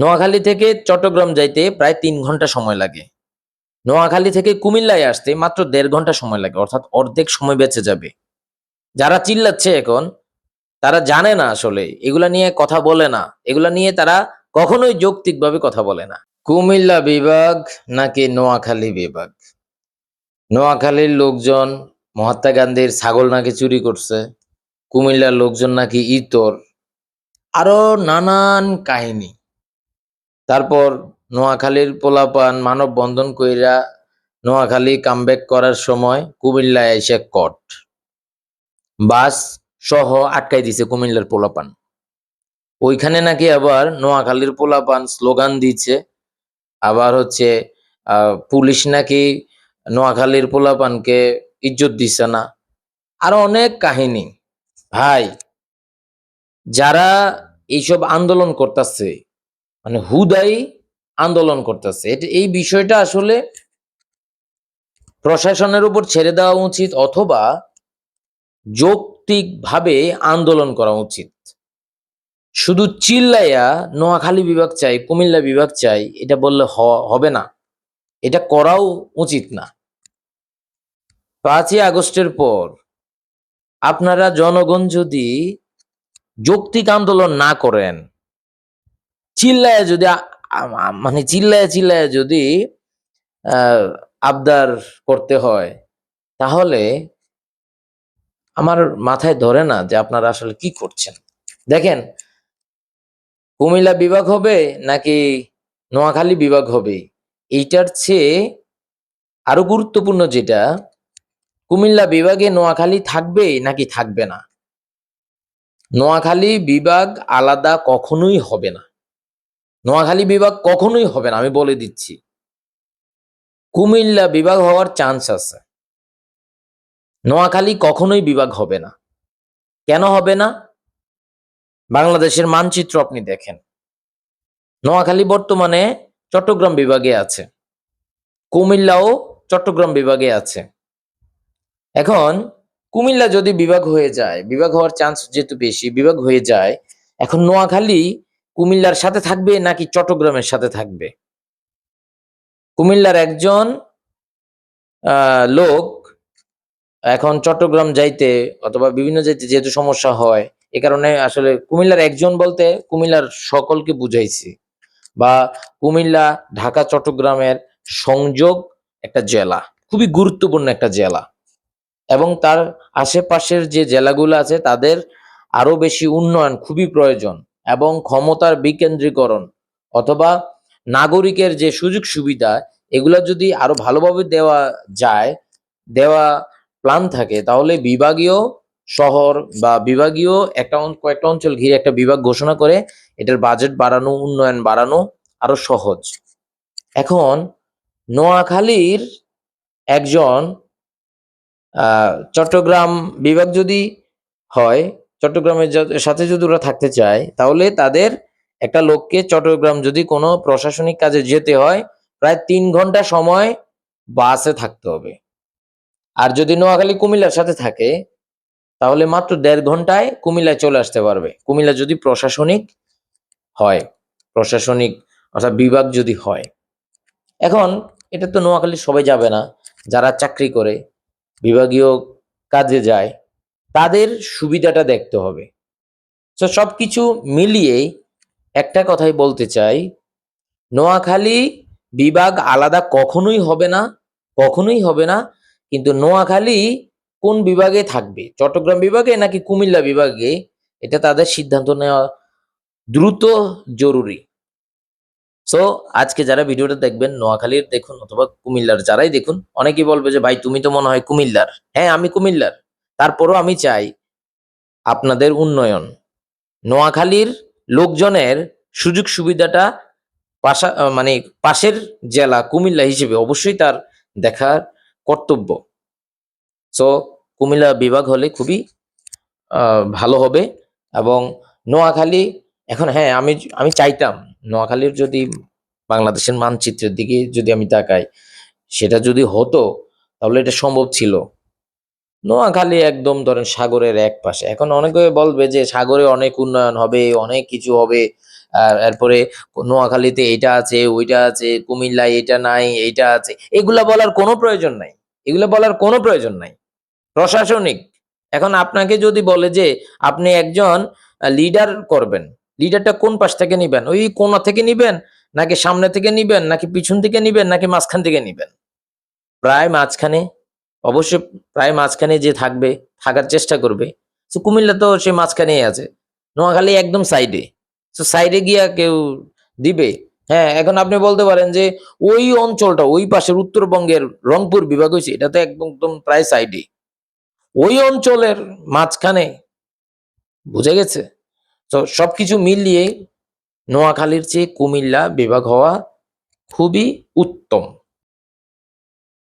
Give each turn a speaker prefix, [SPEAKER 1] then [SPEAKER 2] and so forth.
[SPEAKER 1] নোয়াখালী থেকে চট্টগ্রাম যাইতে প্রায় তিন ঘণ্টা সময় লাগে। নোয়াখালী থেকে কুমিল্লায় আসতে মাত্র দেড় ঘণ্টা সময় লাগে, অর্থাৎ অর্ধেক সময় বেঁচে যাবে। যারা চিল্লাচ্ছে এখন, তারা জানে না আসলে, এগুলা নিয়ে কথা বলে না। এগুলা নিয়ে তারা কখনোই যৌক্তিকভাবে কথা বলে না। কুমিল্লা বিভাগ নাকি নোয়াখালী বিভাগ? নোয়াখালীর লোকজন মহাত্মা গান্ধীর ছাগল নাকি চুরি করছে? কুমিল্লার লোকজন নাকি ইতর? আরও নানান কাহিনী। তারপর নোয়াখালীর পোলাপান মানব বন্ধন কইরা নোয়াখালী কামব্যাক করার সময় কুমিল্লায় এসে কট বাস সহ আটকাই দিছে কুমিল্লার পোলাপান। ওইখানে নাকি আবার নোয়াখালীর পোলাপান স্লোগান দিচ্ছে আবার হচ্ছে পুলিশ নাকি নোয়াখালীর পোলাপানকে ইজ্জত দিচ্ছে না। আরও অনেক কাহিনী। ভাই, যারা এইসব আন্দোলন করতেছে মানে হুদাই আন্দোলন করতেছে। এটা- এই বিষয়টা আসলে প্রশাসনের উপর ছেড়ে দেওয়া উচিত অথবা যৌক্তিকভাবে আন্দোলন করা উচিত। শুধু চিল্লাইয়া নোয়াখালী বিভাগ চাই, কুমিল্লা বিভাগ চাই, এটা বললে হবে না। এটা করাও উচিত না। পাঁচই আগস্টের পর আপনারা জনগণ যদি যৌক্তিক আন্দোলন না করেন চিল্লায় যদি মানে চিল্লায় চিল্লায় যদি আবদার করতে হয়, তাহলে আমার মাথায় ধরে না যে আপনারা আসলে কি করছেন। দেখেন, কুমিল্লা বিভাগ হবে নাকি নোয়াখালী বিভাগ হবে? এইটার চেয়ে আরও গুরুত্বপূর্ণ যেটা, কুমিল্লা বিভাগে নোয়াখালী থাকবে নাকি থাকবে না? নোয়াখালী বিভাগ আলাদা কখনোই হবে না। নোয়াখালী বিভাগ কখনোই হবে না, আমি বলে দিচ্ছি। কুমিল্লা বিভাগ হওয়ার চান্স আছে। নোয়াখালী কখনোই বিভাগ হবে না। কেন হবে না? বাংলাদেশের মানচিত্র আপনি দেখেন। নোয়াখালী বর্তমানে চট্টগ্রাম বিভাগে আছে। কুমিল্লাও চট্টগ্রাম বিভাগে আছে। এখন কুমিল্লা যদি বিভাগ হয়ে যায়, বিভাগ হওয়ার চান্স যেহেতু বেশি, বিভাগ হয়ে যায়, এখন নোয়াখালী কুমিল্লার সাথে থাকবে নাকি চট্টগ্রামের সাথে থাকবে? কুমিল্লার একজন লোক এখন চট্টগ্রাম যাইতে অথবা বিভিন্ন যাইতে যেহেতু সমস্যা হয়, এ কারণে আসলে কুমিল্লার একজন বলতে কুমিল্লার সকলকে বুঝাইছি। বা কুমিল্লা, ঢাকা, চট্টগ্রামের সংযোগ একটা জেলা, খুবই গুরুত্বপূর্ণ একটা জেলা। এবং তার আশেপাশের যে জেলাগুলো আছে তাদের আরও বেশি উন্নয়ন খুবই প্রয়োজন। এবং ক্ষমতার বিকেন্দ্রীকরণ অথবা নাগরিকের যে সুযোগ সুবিধা, এগুলা যদি আরও ভালোভাবে দেওয়া যায়, দেওয়া প্ল্যান থাকে, তাহলে বিভাগীয় শহর বা বিভাগীয় একটা কয়েকটা অঞ্চল ঘিরে একটা বিভাগ ঘোষণা করে এটার বাজেট বাড়ানো, উন্নয়ন বাড়ানো আরও সহজ। এখন নোয়াখালীর একজন চট্টগ্রাম বিভাগ যদি হয় চট্টগ্রামের সাথে যদি ওরা থাকতে চায়, তাহলে তাদের একটা লোককে চট্টগ্রাম যদি কোনো প্রশাসনিক কাজে যেতে হয়, প্রায় তিন ঘণ্টা সময় বাসে থাকতে হবে। আর যদি নোয়াখালী কুমিল্লার সাথে থাকে, তাহলে মাত্র দেড় ঘন্টায় কুমিল্লায় চলে আসতে পারবে। কুমিল্লা যদি প্রশাসনিক হয়, প্রশাসনিক অর্থাৎ বিভাগ যদি হয়। এখন এটা তো নোয়াখালী সবাই যাবে না, যারা চাকরি করে, বিভাগীয় কাজে যায় তাদের সুবিধাটা দেখতে হবে। তো সবকিছু মিলিয়ে একটা কথাই বলতে চাই। নোয়াখালী বিভাগ আলাদা কখনোই হবে না, কখনোই হবে না, কিন্তু নোয়াখালী কোন বিভাগে থাকবে? চট্টগ্রাম বিভাগে নাকি কুমিল্লা বিভাগে? এটা তাদের সিদ্ধান্ত নেওয়া দ্রুত জরুরি। সো আজকে যারা ভিডিওটা দেখবেন, নোয়াখালীর দেখুন অথবা কুমিল্লার যারাই দেখুন, অনেকেই বলবে যে, ভাই, তুমি তো মনে হয় কুমিল্লার। হ্যাঁ আমি কুমিল্লার। তারপরও আমি চাই আপনাদের উন্নয়ন। নোয়াখালীর লোকজনের সুযোগ সুবিধাটা পাশা মানে পাশের জেলা কুমিল্লা হিসেবে অবশ্যই তার দেখার কর্তব্য। সো কুমিল্লা বিভাগ হলে খুবই ভালো হবে এবং নোয়াখালী, এখন হ্যাঁ আমি আমি চাইতাম নোয়াখালীর যদি বাংলাদেশের মানচিত্রের দিকে যদি আমি তাকাই, সেটা যদি হতো, তাহলে এটা সম্ভব ছিল। নোয়াখালী একদম ধরেন সাগরের এক পাশে। এখন অনেকে বলবে যে সাগরে অনেক উন্নয়ন হবে, অনেক কিছু হবে। আর এরপরে নোয়াখালীতে এটা আছে, ওইটা আছে, কুমিল্লায় এটা নাই, এইটা আছে। এগুলা বলার কোনো প্রয়োজন নাই। এগুলা বলার কোনো প্রয়োজন নাই। প্রশাসনিক। এখন আপনাকে যদি বলে যে আপনি একজন লিডার করবেন, লিডারটা কোন পাশ থেকে নিবেন? ওই কোনা থেকে নিবেন? নাকি সামনে থেকে নিবেন? নাকি পিছন থেকে নিবেন? নাকি মাঝখান থেকে নিবেন? প্রায় মাঝখানে অবশ্যই প্রায় মাঝখানে যে থাকবে, থাকার চেষ্টা করবে। তো কুমিল্লা তো সে মাঝখানেই আছে। নোয়াখালী একদম সাইডে তো সাইডে গিয়া কেউ দিবে। হ্যাঁ এখন আপনি বলতে পারেন যে ওই অঞ্চলটা, ওই পাশের উত্তরবঙ্গের রংপুর বিভাগ হয়েছে এটা তো একদম প্রায় সাইডে ওই অঞ্চলের মাঝখানে, বুঝে গেছে? তো সবকিছু মিলিয়ে নোয়াখালীর চেয়ে কুমিল্লা বিভাগ হওয়া খুবই উত্তম।